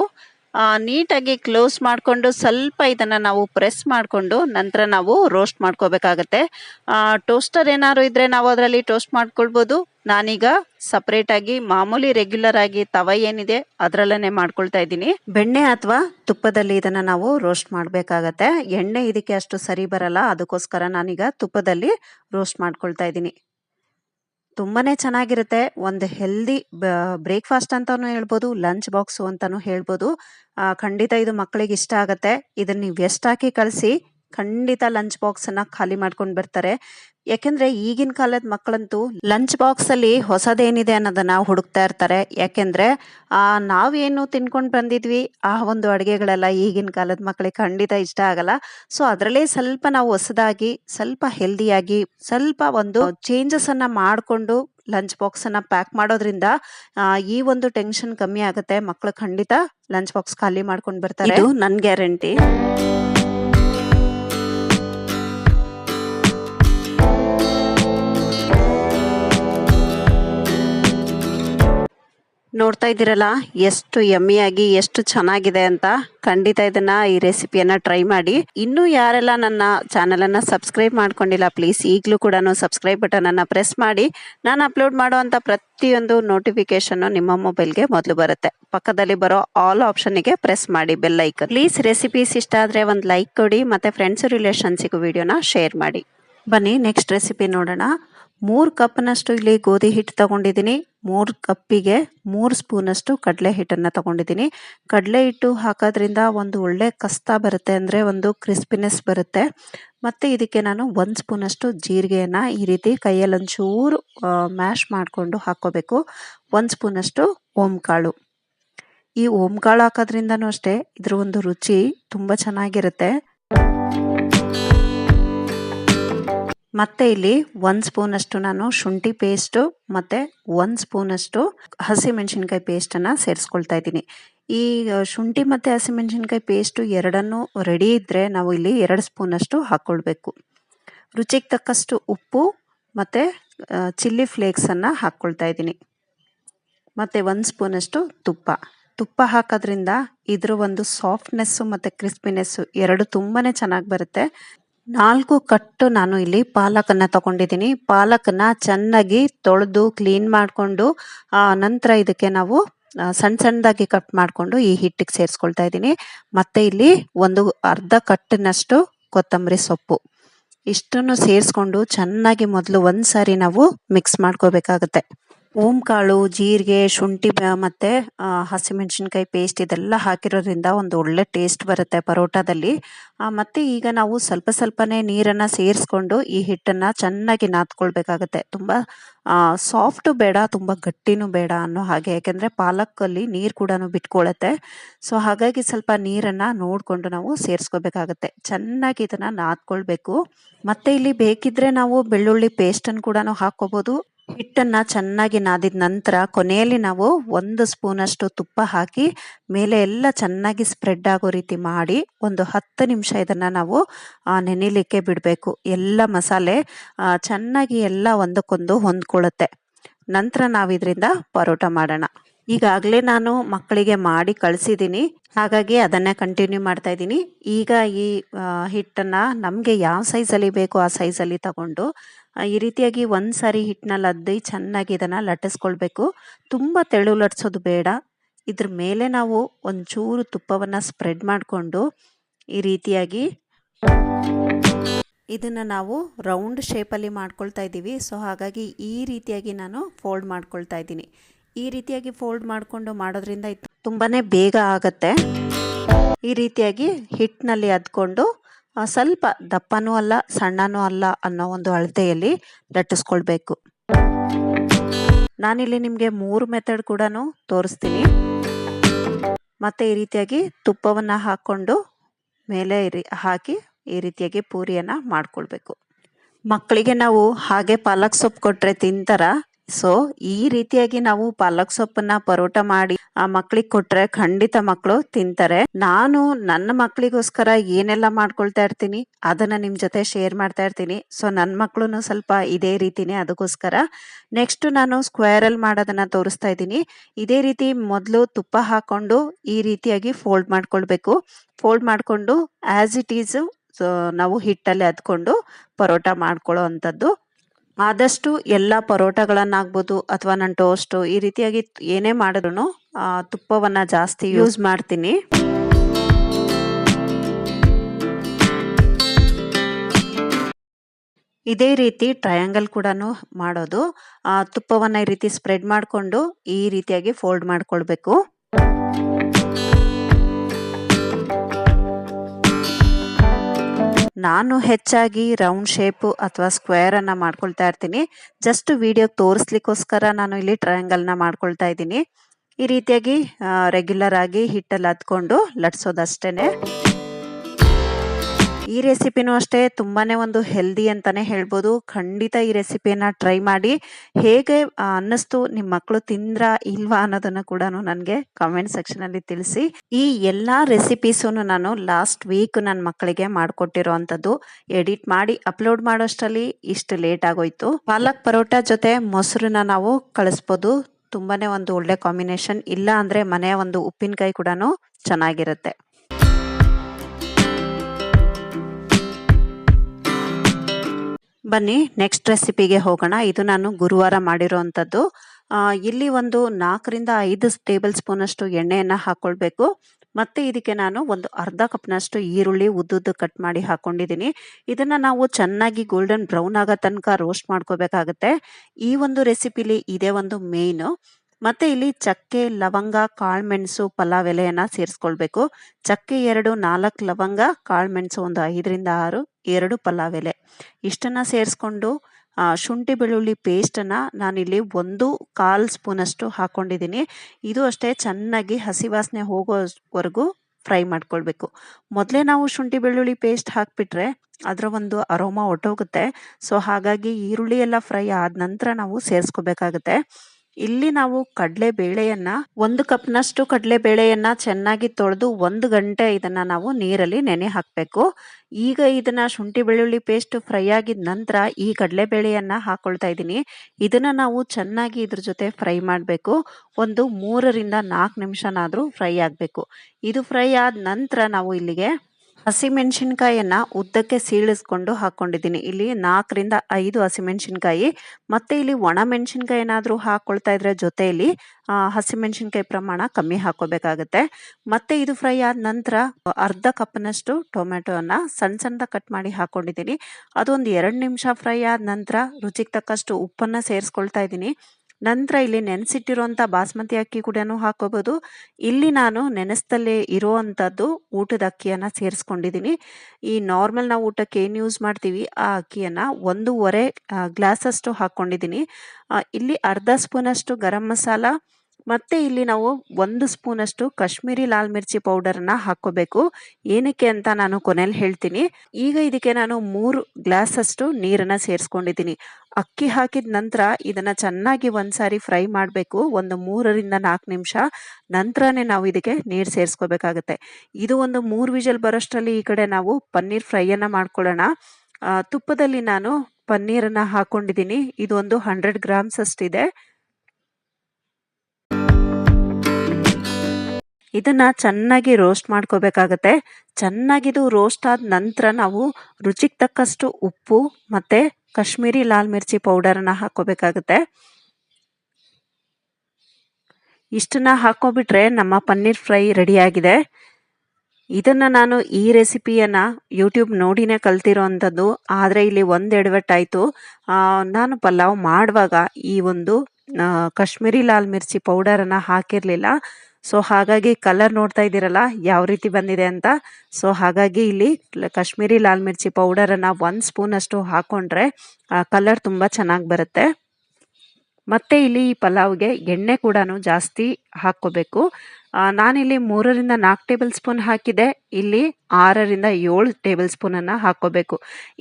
ನೀಟಾಗಿ ಕ್ಲೋಸ್ ಮಾಡಿಕೊಂಡು ಸ್ವಲ್ಪ ಇದನ್ನು ನಾವು ಪ್ರೆಸ್ ಮಾಡಿಕೊಂಡು ನಂತರ ನಾವು ರೋಸ್ಟ್ ಮಾಡ್ಕೋಬೇಕಾಗತ್ತೆ. ಟೋಸ್ಟರ್ ಏನಾದ್ರು ಇದ್ದರೆ ನಾವು ಅದರಲ್ಲಿ ಟೋಸ್ಟ್ ಮಾಡ್ಕೊಳ್ಬೋದು. ನಾನೀಗ ಸಪ್ರೇಟಾಗಿ ಮಾಮೂಲಿ ರೆಗ್ಯುಲರ್ ಆಗಿ ತವ ಏನಿದೆ ಅದರಲ್ಲೇ ಮಾಡ್ಕೊಳ್ತಾ ಇದ್ದೀನಿ. ಬೆಣ್ಣೆ ಅಥವಾ ತುಪ್ಪದಲ್ಲಿ ಇದನ್ನು ನಾವು ರೋಸ್ಟ್ ಮಾಡಬೇಕಾಗತ್ತೆ. ಎಣ್ಣೆ ಇದಕ್ಕೆ ಅಷ್ಟು ಸರಿ ಬರಲ್ಲ. ಅದಕ್ಕೋಸ್ಕರ ನಾನೀಗ ತುಪ್ಪದಲ್ಲಿ ರೋಸ್ಟ್ ಮಾಡ್ಕೊಳ್ತಾ ಇದ್ದೀನಿ. ತುಂಬಾನೇ ಚೆನ್ನಾಗಿರುತ್ತೆ. ಒಂದು ಹೆಲ್ದಿ ಬ್ರೇಕ್ಫಾಸ್ಟ್ ಅಂತಾನು ಹೇಳ್ಬೋದು, ಲಂಚ್ ಬಾಕ್ಸು ಅಂತಾನು ಹೇಳ್ಬೋದು. ಖಂಡಿತ ಇದು ಮಕ್ಕಳಿಗೆ ಇಷ್ಟ ಆಗುತ್ತೆ. ಇದನ್ನ ನೀವು ಎಷ್ಟು ಹಾಕಿ ಕಳಿಸಿ ಖಂಡಿತ ಲಂಚ್ ಬಾಕ್ಸ್ ಅನ್ನ ಖಾಲಿ ಮಾಡ್ಕೊಂಡು ಬರ್ತಾರೆ. ಯಾಕೆಂದ್ರೆ ಈಗಿನ ಕಾಲದ ಮಕ್ಕಳಂತೂ ಲಂಚ್ ಬಾಕ್ಸ್ ಅಲ್ಲಿ ಹೊಸದೇನಿದೆ ಅನ್ನೋದನ್ನ ಹುಡುಕ್ತಾ ಇರ್ತಾರೆ. ಯಾಕೆಂದ್ರೆ, ಆ, ನಾವೇನು ತಿನ್ಕೊಂಡು ಬಂದಿದ್ವಿ, ಆ ಒಂದು ಅಡುಗೆಗಳೆಲ್ಲ ಈಗಿನ ಕಾಲದ ಮಕ್ಕಳಿಗೆ ಖಂಡಿತ ಇಷ್ಟ ಆಗಲ್ಲ. ಸೊ, ಅದರಲ್ಲೇ ಸ್ವಲ್ಪ ನಾವು ಹೊಸದಾಗಿ, ಸ್ವಲ್ಪ ಹೆಲ್ದಿಯಾಗಿ, ಸ್ವಲ್ಪ ಒಂದು ಚೇಂಜಸ್ ಅನ್ನ ಮಾಡಿಕೊಂಡು ಲಂಚ್ ಬಾಕ್ಸ್ ಅನ್ನ ಪ್ಯಾಕ್ ಮಾಡೋದ್ರಿಂದ ಈ ಒಂದು ಟೆನ್ಷನ್ ಕಮ್ಮಿ ಆಗುತ್ತೆ. ಮಕ್ಕಳು ಖಂಡಿತ ಲಂಚ್ ಬಾಕ್ಸ್ ಖಾಲಿ ಮಾಡ್ಕೊಂಡು ಬರ್ತಾರೆ. ಇದು ನನ್ ಗ್ಯಾರಂಟಿ. ನೋಡ್ತಾ ಇದ್ದೀರಲ್ಲ, ಎಷ್ಟು ಯಮ್ಮಿಯಾಗಿ ಎಷ್ಟು ಚೆನ್ನಾಗಿದೆ ಅಂತ ಖಂಡಿತ ಇದನ್ನ ಈ ರೆಸಿಪಿಯನ್ನ ಟ್ರೈ ಮಾಡಿ. ಇನ್ನೂ ಯಾರೆಲ್ಲ ನನ್ನ ಚಾನಲ್ ಅನ್ನ ಸಬ್ಸ್ಕ್ರೈಬ್ ಮಾಡ್ಕೊಂಡಿಲ್ಲ ಪ್ಲೀಸ್ ಈಗಲೂ ಕೂಡ ಸಬ್ಸ್ಕ್ರೈಬ್ ಬಟನ್ ಅನ್ನ ಪ್ರೆಸ್ ಮಾಡಿ. ನಾನು ಅಪ್ಲೋಡ್ ಮಾಡುವಂತ ಪ್ರತಿಯೊಂದು ನೋಟಿಫಿಕೇಶನ್ ನಿಮ್ಮ ಮೊಬೈಲ್ಗೆ ಮೊದಲು ಬರುತ್ತೆ. ಪಕ್ಕದಲ್ಲಿ ಬರೋ ಆಲ್ ಆಪ್ಷನ್ಗೆ ಪ್ರೆಸ್ ಮಾಡಿ ಬೆಲ್ ಐಕನ್ ಪ್ಲೀಸ್ ರೆಸಿಪೀಸ್ ಇಷ್ಟ ಆದ್ರೆ ಒಂದು ಲೈಕ್ ಕೊಡಿ, ಮತ್ತೆ ಫ್ರೆಂಡ್ಸ್ ರಿಲೇಷನ್ಸಿಗೂ ವಿಡಿಯೋನ ಶೇರ್ ಮಾಡಿ. ಬನ್ನಿ ನೆಕ್ಸ್ಟ್ ರೆಸಿಪಿ ನೋಡೋಣ. ಮೂರು ಕಪ್ನಷ್ಟು ಇಲ್ಲಿ ಗೋಧಿ ಹಿಟ್ಟು ತಗೊಂಡಿದ್ದೀನಿ. ಮೂರು ಕಪ್ಪಿಗೆ ಮೂರು ಸ್ಪೂನಷ್ಟು ಕಡಲೆ ಹಿಟ್ಟನ್ನು ತಗೊಂಡಿದ್ದೀನಿ. ಕಡಲೆ ಹಿಟ್ಟು ಹಾಕೋದ್ರಿಂದ ಒಂದು ಒಳ್ಳೆ ಕಸ್ತ ಬರುತ್ತೆ ಅಂದರೆ ಒಂದು ಕ್ರಿಸ್ಪಿನೆಸ್ ಬರುತ್ತೆ. ಮತ್ತು ಇದಕ್ಕೆ ನಾನು ಒಂದು ಸ್ಪೂನಷ್ಟು ಜೀರಿಗೆಯನ್ನು ಈ ರೀತಿ ಕೈಯಲ್ಲಿ ಒಂಚೂರು ಮ್ಯಾಶ್ ಮಾಡಿಕೊಂಡು ಹಾಕ್ಕೋಬೇಕು ಒಂದು ಸ್ಪೂನಷ್ಟು ಓಂಕಾಳು. ಈ ಓಂಕಾಳು ಹಾಕೋದ್ರಿಂದನೂ ಅಷ್ಟೇ ಇದ್ರ ಒಂದು ರುಚಿ ತುಂಬ ಚೆನ್ನಾಗಿರುತ್ತೆ. ಮತ್ತೆ ಇಲ್ಲಿ ಒಂದು ಸ್ಪೂನಷ್ಟು ನಾನು ಶುಂಠಿ ಪೇಸ್ಟು ಮತ್ತು ಒಂದು ಸ್ಪೂನಷ್ಟು ಹಸಿಮೆಣಸಿನ್ಕಾಯಿ ಪೇಸ್ಟನ್ನು ಸೇರಿಸ್ಕೊಳ್ತಾ ಇದ್ದೀನಿ. ಈ ಶುಂಠಿ ಮತ್ತು ಹಸಿಮೆಣಸಿನ್ಕಾಯಿ ಪೇಸ್ಟು ಎರಡನ್ನೂ ರೆಡಿ ಇದ್ದರೆ ನಾವು ಇಲ್ಲಿ ಎರಡು ಸ್ಪೂನಷ್ಟು ಹಾಕ್ಕೊಳ್ಬೇಕು ರುಚಿಗೆ ತಕ್ಕಷ್ಟು ಉಪ್ಪು ಮತ್ತು ಚಿಲ್ಲಿ ಫ್ಲೇಕ್ಸನ್ನು ಹಾಕ್ಕೊಳ್ತಾ ಇದ್ದೀನಿ. ಮತ್ತು ಒಂದು ಸ್ಪೂನಷ್ಟು ತುಪ್ಪ. ತುಪ್ಪ ಹಾಕೋದ್ರಿಂದ ಇದ್ರ ಒಂದು ಸಾಫ್ಟ್ನೆಸ್ಸು ಮತ್ತು ಕ್ರಿಸ್ಪಿನೆಸ್ಸು ಎರಡು ತುಂಬಾ ಚೆನ್ನಾಗಿ ಬರುತ್ತೆ. ನಾಲ್ಕು ಕಟ್ಟು ನಾನು ಇಲ್ಲಿ ಪಾಲಕನ್ನ ತಗೊಂಡಿದ್ದೀನಿ. ಪಾಲಕನ್ನ ಚೆನ್ನಾಗಿ ತೊಳೆದು ಕ್ಲೀನ್ ಮಾಡಿಕೊಂಡು ನಂತರ ಇದಕ್ಕೆ ನಾವು ಸಣ್ಣ ಸಣ್ಣದಾಗಿ ಕಟ್ ಮಾಡಿಕೊಂಡು ಈ ಹಿಟ್ಟಿಗೆ ಸೇರಿಸ್ಕೊಳ್ತಾ ಇದ್ದೀನಿ. ಮತ್ತೆ ಇಲ್ಲಿ ಒಂದು ಅರ್ಧ ಕಟ್ಟಿನಷ್ಟು ಕೊತ್ತಂಬರಿ ಸೊಪ್ಪು. ಇಷ್ಟನ್ನು ಸೇರಿಸ್ಕೊಂಡು ಚೆನ್ನಾಗಿ ಮೊದಲು ಒಂದು ಸಾರಿ ನಾವು ಮಿಕ್ಸ್ ಮಾಡ್ಕೋಬೇಕಾಗತ್ತೆ. ಓಂಕಾಳು, ಜೀರಿಗೆ, ಶುಂಠಿ ಮತ್ತೆ ಹಸಿಮೆಣಸಿನ್ಕಾಯಿ ಪೇಸ್ಟ್ ಇದೆಲ್ಲ ಹಾಕಿರೋದ್ರಿಂದ ಒಂದು ಒಳ್ಳೆ ಟೇಸ್ಟ್ ಬರುತ್ತೆ ಪರೋಟಾದಲ್ಲಿ. ಮತ್ತೆ ಈಗ ನಾವು ಸ್ವಲ್ಪ ಸ್ವಲ್ಪನೇ ನೀರನ್ನ ಸೇರಿಸ್ಕೊಂಡು ಈ ಹಿಟ್ಟನ್ನ ಚೆನ್ನಾಗಿ ನಾದ್ಕೊಳ್ಬೇಕಾಗತ್ತೆ. ತುಂಬಾ ಸಾಫ್ಟ್ ಬೇಡ, ತುಂಬಾ ಗಟ್ಟಿನೂ ಬೇಡ ಅನ್ನೋ ಹಾಗೆ. ಯಾಕೆಂದ್ರೆ ಪಾಲಕಲ್ಲಿ ನೀರು ಕೂಡ ಬಿಟ್ಕೊಳ್ಳುತ್ತೆ ಸೊ ಹಾಗಾಗಿ ಸ್ವಲ್ಪ ನೀರನ್ನ ನೋಡ್ಕೊಂಡು ನಾವು ಸೇರಿಸ್ಕೋಬೇಕಾಗತ್ತೆ. ಚೆನ್ನಾಗಿ ಇದನ್ನ ನಾದ್ಕೊಳ್ಬೇಕು. ಮತ್ತೆ ಇಲ್ಲಿ ಬೇಕಿದ್ರೆ ನಾವು ಬೆಳ್ಳುಳ್ಳಿ ಪೇಸ್ಟನ್ನು ಕೂಡ ಹಾಕೋಬಹುದು ಹಿಟ್ಟನ್ನ ಚೆನ್ನಾಗಿ ನಾದಿದ ನಂತರ ಕೊನೆಯಲ್ಲಿ ನಾವು ಒಂದು ಸ್ಪೂನಷ್ಟು ತುಪ್ಪ ಹಾಕಿ ಮೇಲೆ ಎಲ್ಲ ಚೆನ್ನಾಗಿ ಸ್ಪ್ರೆಡ್ ಆಗೋ ರೀತಿ ಮಾಡಿ ಒಂದು ಹತ್ತು ನಿಮಿಷ ಇದನ್ನ ನಾವು ನೆನೆಲಿಕ್ಕೆ ಬಿಡಬೇಕು. ಎಲ್ಲ ಮಸಾಲೆ ಚೆನ್ನಾಗಿ ಎಲ್ಲ ಒಂದಕ್ಕೊಂದು ಹೊಂದ್ಕೊಳ್ಳುತ್ತೆ. ನಂತರ ನಾವು ಇದರಿಂದ ಪರೋಟ ಮಾಡೋಣ. ಈಗಾಗಲೇ ನಾನು ಮಕ್ಕಳಿಗೆ ಮಾಡಿ ಕಳಿಸಿದ್ದೀನಿ ಹಾಗಾಗಿ ಅದನ್ನೇ ಕಂಟಿನ್ಯೂ ಮಾಡ್ತಾ ಇದ್ದೀನಿ. ಈಗ ಈ ಹಿಟ್ಟನ್ನು ನಮಗೆ ಯಾವ ಸೈಜಲ್ಲಿ ಬೇಕೋ ಆ ಸೈಜಲ್ಲಿ ತಗೊಂಡು ಈ ರೀತಿಯಾಗಿ ಒಂದು ಸಾರಿ ಹಿಟ್ಟನ್ನ ಲದ್ದಿ ಚೆನ್ನಾಗಿ ಇದನ್ನು ಲಟ್ಟಿಸ್ಕೊಳ್ಬೇಕು. ತುಂಬ ತೆಳು ಲಟ್ಸೋದು ಬೇಡ. ಇದ್ರ ಮೇಲೆ ನಾವು ಒಂಚೂರು ತುಪ್ಪವನ್ನು ಸ್ಪ್ರೆಡ್ ಮಾಡಿಕೊಂಡು ಈ ರೀತಿಯಾಗಿ ಇದನ್ನು ನಾವು ರೌಂಡ್ ಶೇಪಲ್ಲಿ ಮಾಡ್ಕೊಳ್ತಾ ಇದ್ದೀವಿ. ಸೊ ಹಾಗಾಗಿ ಈ ರೀತಿಯಾಗಿ ನಾನು ಫೋಲ್ಡ್ ಮಾಡ್ಕೊಳ್ತಾ ಇದ್ದೀನಿ. ಈ ರೀತಿಯಾಗಿ ಫೋಲ್ಡ್ ಮಾಡಿಕೊಂಡು ಮಾಡೋದ್ರಿಂದ ತುಂಬಾ ಬೇಗ ಆಗುತ್ತೆ. ಈ ರೀತಿಯಾಗಿ ಹಿಟ್ಟಿನಲ್ಲಿ ಅದ್ಕೊಂಡು ಸ್ವಲ್ಪ ದಪ್ಪನೂ ಅಲ್ಲ, ಸಣ್ಣನೂ ಅಲ್ಲ ಅನ್ನೋ ಒಂದು ಅಳತೆಯಲ್ಲಿ ಲಟ್ಟಿಸ್ಕೊಳ್ಬೇಕು. ನಾನಿಲ್ಲಿ ನಿಮಗೆ ಮೂರು ಮೆಥಡ್ ಕೂಡ ತೋರಿಸ್ತೀನಿ. ಮತ್ತು ಈ ರೀತಿಯಾಗಿ ತುಪ್ಪವನ್ನು ಹಾಕ್ಕೊಂಡು ಮೇಲೆ ಹಾಕಿ ಈ ರೀತಿಯಾಗಿ ಪೂರಿಯನ್ನು ಮಾಡ್ಕೊಳ್ಬೇಕು. ಮಕ್ಕಳಿಗೆ ನಾವು ಹಾಗೆ ಪಾಲಕ್ ಸೊಪ್ಪು ಕೊಟ್ಟರೆ ತಿಂತಾರ? ಸೊ ಈ ರೀತಿಯಾಗಿ ನಾವು ಪಾಲಕ್ ಸೊಪ್ಪನ್ನ ಪರೋಟ ಮಾಡಿ ಆ ಮಕ್ಳಿಗೆ ಕೊಟ್ರೆ ಖಂಡಿತ ಮಕ್ಕಳು ತಿಂತಾರೆ. ನಾನು ನನ್ನ ಮಕ್ಳಿಗೋಸ್ಕರ ಏನೆಲ್ಲ ಮಾಡ್ಕೊಳ್ತಾ ಇರ್ತೀನಿ, ಅದನ್ನ ನಿಮ್ ಜೊತೆ ಶೇರ್ ಮಾಡ್ತಾ ಇರ್ತೀನಿ. ಸೊ ನನ್ನ ಮಕ್ಕಳು ಸ್ವಲ್ಪ ಇದೇ ರೀತಿನೇ ಅದಕ್ಕೋಸ್ಕರ ನೆಕ್ಸ್ಟ್ ನಾನು ಸ್ಕ್ವೇರ್ ಅಲ್ಲಿ ಮಾಡೋದನ್ನ ತೋರಿಸ್ತಾ ಇದ್ದೀನಿ. ಇದೇ ರೀತಿ ಮೊದಲು ತುಪ್ಪ ಹಾಕೊಂಡು ಈ ರೀತಿಯಾಗಿ ಫೋಲ್ಡ್ ಮಾಡ್ಕೊಳ್ಬೇಕು. ಫೋಲ್ಡ್ ಮಾಡ್ಕೊಂಡು ಆಸ್ ಇಟ್ ಈಸ್ ನಾವು ಹಿಟ್ಟಲ್ಲಿ ಅದ್ಕೊಂಡು ಪರೋಟ ಮಾಡ್ಕೊಳ್ಳೋ ಅಂಥದ್ದು. ಆದಷ್ಟು ಎಲ್ಲ ಪರೋಟಗಳನ್ನಾಗ್ಬೋದು ಅಥವಾ ನಾನು ಟೋಸ್ಟು ಈ ರೀತಿಯಾಗಿ ಏನೇ ಮಾಡಿದ್ರು ತುಪ್ಪವನ್ನು ಜಾಸ್ತಿ ಯೂಸ್ ಮಾಡ್ತೀನಿ. ಇದೇ ರೀತಿ ಟ್ರಯಾಂಗಲ್ ಕೂಡ ಮಾಡೋದು. ತುಪ್ಪವನ್ನು ತುಪ್ಪವನ್ನ ಈ ರೀತಿ ಸ್ಪ್ರೆಡ್ ಮಾಡಿಕೊಂಡು ಈ ರೀತಿಯಾಗಿ ಫೋಲ್ಡ್ ಮಾಡ್ಕೊಳ್ಬೇಕು. ನಾನು ಹೆಚ್ಚಾಗಿ ರೌಂಡ್ ಶೇಪು ಅಥವಾ ಸ್ಕ್ವೇರ್ ಅನ್ನ ಮಾಡ್ಕೊಳ್ತಾ ಇರ್ತೀನಿ. ಜಸ್ಟ್ ವಿಡಿಯೋ ತೋರಿಸ್ಲಿಕ್ಕೋಸ್ಕರ ನಾನು ಇಲ್ಲಿ ಟ್ರಯಾಂಗಲ್ನ ಮಾಡ್ಕೊಳ್ತಾ ಇದ್ದೀನಿ. ಈ ರೀತಿಯಾಗಿ ರೆಗ್ಯುಲರ್ ಆಗಿ ಹಿಟ್ಟಲ್ಲಿ ಹತ್ಕೊಂಡು ಲಟ್ಸೋದಷ್ಟೇನೆ. ಈ ರೆಸಿಪಿನೂ ಅಷ್ಟೇ ತುಂಬಾ ಒಂದು ಹೆಲ್ದಿ ಅಂತಲೇ ಹೇಳ್ಬೋದು. ಖಂಡಿತ ಈ ರೆಸಿಪಿಯನ್ನು ಟ್ರೈ ಮಾಡಿ. ಹೇಗೆ ಅನ್ನಿಸ್ತು ನಿಮ್ಮ ಮಕ್ಕಳು ತಿಂದ್ರ ಇಲ್ವಾ ಅನ್ನೋದನ್ನು ಕೂಡ ನನಗೆ ಕಾಮೆಂಟ್ ಸೆಕ್ಷನಲ್ಲಿ ತಿಳಿಸಿ. ಈ ಎಲ್ಲ ರೆಸಿಪೀಸೂ ನಾನು ಲಾಸ್ಟ್ ವೀಕ್ ನನ್ನ ಮಕ್ಕಳಿಗೆ ಮಾಡಿಕೊಟ್ಟಿರೋ ಅಂಥದ್ದು ಎಡಿಟ್ ಮಾಡಿ ಅಪ್ಲೋಡ್ ಮಾಡೋಷ್ಟರಲ್ಲಿ ಇಷ್ಟು ಲೇಟ್ ಆಗೋಯ್ತು. ಪಾಲಕ್ ಪರೋಟ ಜೊತೆ ಮೊಸರನ್ನ ನಾವು ಕಳಿಸ್ಬೋದು. ತುಂಬಾ ಒಂದು ಒಳ್ಳೆ ಕಾಂಬಿನೇಷನ್ ಇಲ್ಲ ಅಂದರೆ ಮನೆಯ ಒಂದು ಉಪ್ಪಿನಕಾಯಿ ಕೂಡ ಚೆನ್ನಾಗಿರುತ್ತೆ. ಬನ್ನಿ ನೆಕ್ಸ್ಟ್ ರೆಸಿಪಿಗೆ ಹೋಗೋಣ. ಇದು ನಾನು ಗುರುವಾರ ಮಾಡಿರೋವಂಥದ್ದು ಇಲ್ಲಿ ಒಂದು ನಾಲ್ಕರಿಂದ ಐದು ಟೇಬಲ್ ಸ್ಪೂನ್ ಅಷ್ಟು ಹಾಕ್ಕೊಳ್ಬೇಕು ಮತ್ತೆ ಇದಕ್ಕೆ ನಾನು ಒಂದು ಅರ್ಧ ಕಪ್ನಷ್ಟು ಈರುಳ್ಳಿ ಉದ್ದುದ್ದು ಕಟ್ ಮಾಡಿ ಹಾಕೊಂಡಿದ್ದೀನಿ. ಇದನ್ನ ನಾವು ಚೆನ್ನಾಗಿ ಗೋಲ್ಡನ್ ಬ್ರೌನ್ ಆಗೋ ತನಕ ರೋಸ್ಟ್ ಮಾಡ್ಕೋಬೇಕಾಗತ್ತೆ. ಈ ಒಂದು ರೆಸಿಪಿಲಿ ಇದೇ ಒಂದು ಮೇಯ್ನು ಮತ್ತೆ ಇಲ್ಲಿ ಚಕ್ಕೆ, ಲವಂಗ, ಕಾಳುಮೆಣಸು, ಪಲಾವ್ ಎಲೆಯನ್ನ ಸೇರಿಸ್ಕೊಳ್ಬೇಕು. ಚಕ್ಕೆ ಎರಡು, ನಾಲ್ಕು, ಲವಂಗ, ಕಾಳುಮೆಣಸು ಒಂದು ಐದರಿಂದ ಆರು, ಎರಡು ಪಲಾವ್ ಎಲೆ. ಇಷ್ಟನ್ನ ಸೇರಿಸ್ಕೊಂಡು ಶುಂಠಿ ಬೆಳ್ಳುಳ್ಳಿ ಪೇಸ್ಟನ್ನು ನಾನಿಲ್ಲಿ ಒಂದು ಕಾಲು ಸ್ಪೂನಷ್ಟು ಹಾಕ್ಕೊಂಡಿದ್ದೀನಿ ಇದು ಅಷ್ಟೇ ಚೆನ್ನಾಗಿ ಹಸಿ ವಾಸನೆ ಹೋಗೋವರೆಗೂ ಫ್ರೈ ಮಾಡ್ಕೊಳ್ಬೇಕು. ಮೊದಲೇ ನಾವು ಶುಂಠಿ ಬೆಳ್ಳುಳ್ಳಿ ಪೇಸ್ಟ್ ಹಾಕಿಬಿಟ್ರೆ ಅದರ ಒಂದು ಅರೋಮಾ ಹೊಟ್ಟೋಗುತ್ತೆ ಸೊ, ಹಾಗಾಗಿ ಈರುಳ್ಳಿ ಎಲ್ಲ ಫ್ರೈ ಆದ ನಂತರ ನಾವು ಸೇರಿಸ್ಕೋಬೇಕಾಗುತ್ತೆ. ಇಲ್ಲಿ ನಾವು ಕಡಲೆ ಬೇಳೆಯನ್ನ ಒಂದು ಕಪ್ನಷ್ಟು ಕಡಲೆ ಬೇಳೆಯನ್ನ ಚೆನ್ನಾಗಿ ತೊಳೆದು ಒಂದು ಗಂಟೆ ಇದನ್ನ ನಾವು ನೀರಲ್ಲಿ ನೆನೆ ಹಾಕಬೇಕು. ಈಗ ಇದನ್ನ ಶುಂಠಿ ಬೆಳ್ಳುಳ್ಳಿ ಪೇಸ್ಟ್ ಫ್ರೈ ಆಗಿದ ನಂತರ ಈ ಕಡಲೆ ಬೇಳೆಯನ್ನ ಹಾಕೊಳ್ತಾ ಇದ್ದೀನಿ. ಇದನ್ನ ನಾವು ಚೆನ್ನಾಗಿ ಇದ್ರ ಜೊತೆ ಫ್ರೈ ಮಾಡಬೇಕು. ಒಂದು ಮೂರರಿಂದ ನಾಲ್ಕು ನಿಮಿಷನಾದರೂ ಫ್ರೈ ಆಗಬೇಕು. ಇದು ಫ್ರೈ ಆದ ನಂತರ ನಾವು ಇಲ್ಲಿಗೆ ಹಸಿಮೆಣಸಿನ್ಕಾಯನ್ನ ಉದ್ದಕ್ಕೆ ಸೀಳಿಸ್ಕೊಂಡು ಹಾಕೊಂಡಿದ್ದೀನಿ. ಇಲ್ಲಿ ನಾಲ್ಕರಿಂದ ಐದು ಹಸಿಮೆಣಸಿನ್ಕಾಯಿ, ಮತ್ತೆ ಇಲ್ಲಿ ಒಣ ಮೆಣಸಿನ್ಕಾಯಿ ಏನಾದರೂ ಹಾಕ್ಕೊಳ್ತಾ ಇದ್ರೆ ಜೊತೆಯಲ್ಲಿ ಹಸಿಮೆಣಸಿನ್ಕಾಯಿ ಪ್ರಮಾಣ ಕಮ್ಮಿ ಹಾಕೋಬೇಕಾಗುತ್ತೆ. ಮತ್ತೆ ಇದು ಫ್ರೈ ಆದ ನಂತರ, ಅರ್ಧ ಕಪ್ನಷ್ಟು ಟೊಮೆಟೊನ ಸಣ್ಣ ಸಣ್ಣದ ಕಟ್ ಮಾಡಿ ಹಾಕೊಂಡಿದ್ದೀನಿ. ಅದೊಂದು ಎರಡು ನಿಮಿಷ ಫ್ರೈ ಆದ ನಂತರ, ರುಚಿಗೆ ತಕ್ಕಷ್ಟು ಉಪ್ಪನ್ನ ಸೇರಿಸ್ಕೊಳ್ತಾ ಇದ್ದೀನಿ. ನಂತರ ಇಲ್ಲಿ ನೆನೆಸಿಟ್ಟಿರುವಂಥ ಬಾಸ್ಮತಿ ಅಕ್ಕಿ ಕೂಡ ಹಾಕೋಬೋದು. ಇಲ್ಲಿ ನಾನು ನೆನೆಸ್ತಲ್ಲೇ ಇರುವಂಥದ್ದು ಊಟದ ಅಕ್ಕಿಯನ್ನು ಸೇರಿಸ್ಕೊಂಡಿದ್ದೀನಿ. ಈ ನಾರ್ಮಲ್ ನಾವು ಊಟಕ್ಕೆ ಏನು ಯೂಸ್ ಮಾಡ್ತೀವಿ? ಆ ಅಕ್ಕಿಯನ್ನು ಒಂದೂವರೆ ಗ್ಲಾಸಷ್ಟು ಹಾಕ್ಕೊಂಡಿದ್ದೀನಿ ಇಲ್ಲಿ ಅರ್ಧ ಸ್ಪೂನಷ್ಟು ಗರಂ ಮಸಾಲ, ಮತ್ತೆ ಇಲ್ಲಿ ನಾವು ಒಂದು ಸ್ಪೂನಷ್ಟು ಕಾಶ್ಮೀರಿ ಲಾಲ್ ಮಿರ್ಚಿ ಪೌಡರನ್ನು ಹಾಕೋಬೇಕು. ಏನಕ್ಕೆ ಅಂತ ನಾನು ಕೊನೆಯಲ್ಲಿ ಹೇಳ್ತೀನಿ. ಈಗ ಇದಕ್ಕೆ ನಾನು ಮೂರು ಗ್ಲಾಸ್ ಅಷ್ಟು ನೀರನ್ನ ಸೇರಿಸ್ಕೊಂಡಿದ್ದೀನಿ. ಅಕ್ಕಿ ಹಾಕಿದ ನಂತರ ಇದನ್ನ ಚೆನ್ನಾಗಿ ಒಂದ್ಸಾರಿ ಫ್ರೈ ಮಾಡಬೇಕು. ಒಂದು ಮೂರರಿಂದ ನಾಲ್ಕು ನಿಮಿಷ ನಂತರನೇ ನಾವು ಇದಕ್ಕೆ ನೀರು ಸೇರಿಸ್ಕೋಬೇಕಾಗತ್ತೆ. ಇದು ಒಂದು ಮೂರು ವಿಜಲ್ ಬರೋಷ್ಟರಲ್ಲಿ ಈ ಕಡೆ ನಾವು ಪನ್ನೀರ್ ಫ್ರೈಯನ್ನು ಮಾಡ್ಕೊಳ್ಳೋಣ. ತುಪ್ಪದಲ್ಲಿ ನಾನು ಪನ್ನೀರನ್ನು ಹಾಕ್ಕೊಂಡಿದ್ದೀನಿ ಇದು ಒಂದು ಹಂಡ್ರೆಡ್ ಗ್ರಾಮ್ಸ್ ಅಷ್ಟಿದೆ. ಇದನ್ನ ಚೆನ್ನಾಗಿ ರೋಸ್ಟ್ ಮಾಡ್ಕೋಬೇಕಾಗತ್ತೆ. ಚೆನ್ನಾಗಿದು ರೋಸ್ಟ್ ಆದ ನಂತರ ನಾವು ರುಚಿಗೆ ತಕ್ಕಷ್ಟು ಉಪ್ಪು ಮತ್ತೆ ಕಾಶ್ಮೀರಿ ಲಾಲ್ ಮಿರ್ಚಿ ಪೌಡರನ್ನ ಹಾಕೋಬೇಕಾಗುತ್ತೆ. ಇಷ್ಟನ್ನ ಹಾಕೋಬಿಟ್ರೆ ನಮ್ಮ ಪನ್ನೀರ್ ಫ್ರೈ ರೆಡಿಯಾಗಿದೆ. ಇದನ್ನ ನಾನು ಈ ರೆಸಿಪಿಯನ್ನ ಯೂಟ್ಯೂಬ್ ನೋಡಿನೇ ಕಲ್ತಿರೋ ಅಂಥದ್ದು ಆದರೆ ಇಲ್ಲಿ ಒಂದು ಎಡವಟ್ಟಾಯಿತು. ನಾನು ಪಲಾವ್ ಮಾಡುವಾಗ ಈ ಒಂದು ಕಾಶ್ಮೀರಿ ಲಾಲ್ ಮಿರ್ಚಿ ಪೌಡರನ್ನು ಹಾಕಿರಲಿಲ್ಲ. ಸೊ ಹಾಗಾಗಿ ಕಲರ್ ನೋಡ್ತಾ ಇದ್ದೀರಲ್ಲ, ಯಾವ ರೀತಿ ಬಂದಿದೆ ಅಂತ? ಸೊ ಹಾಗಾಗಿ ಇಲ್ಲಿ ಕಾಶ್ಮೀರಿ ಲಾಲ್ ಮಿರ್ಚಿ ಪೌಡರನ್ನು ಒಂದು ಸ್ಪೂನಷ್ಟು ಹಾಕ್ಕೊಂಡ್ರೆ ಕಲರ್ ತುಂಬ ಚೆನ್ನಾಗಿ ಬರುತ್ತೆ. ಮತ್ತೆ ಇಲ್ಲಿ ಈ ಪಲಾವ್ಗೆ ಎಣ್ಣೆ ಕೂಡ ಜಾಸ್ತಿ ಹಾಕ್ಕೋಬೇಕು. ನಾನಿಲ್ಲಿ ಮೂರರಿಂದ ನಾಲ್ಕು ಟೇಬಲ್ ಸ್ಪೂನ್ ಹಾಕಿದೆ. ಇಲ್ಲಿ ಆರರಿಂದ ಏಳು ಟೇಬಲ್ ಸ್ಪೂನನ್ನು ಹಾಕ್ಕೋಬೇಕು.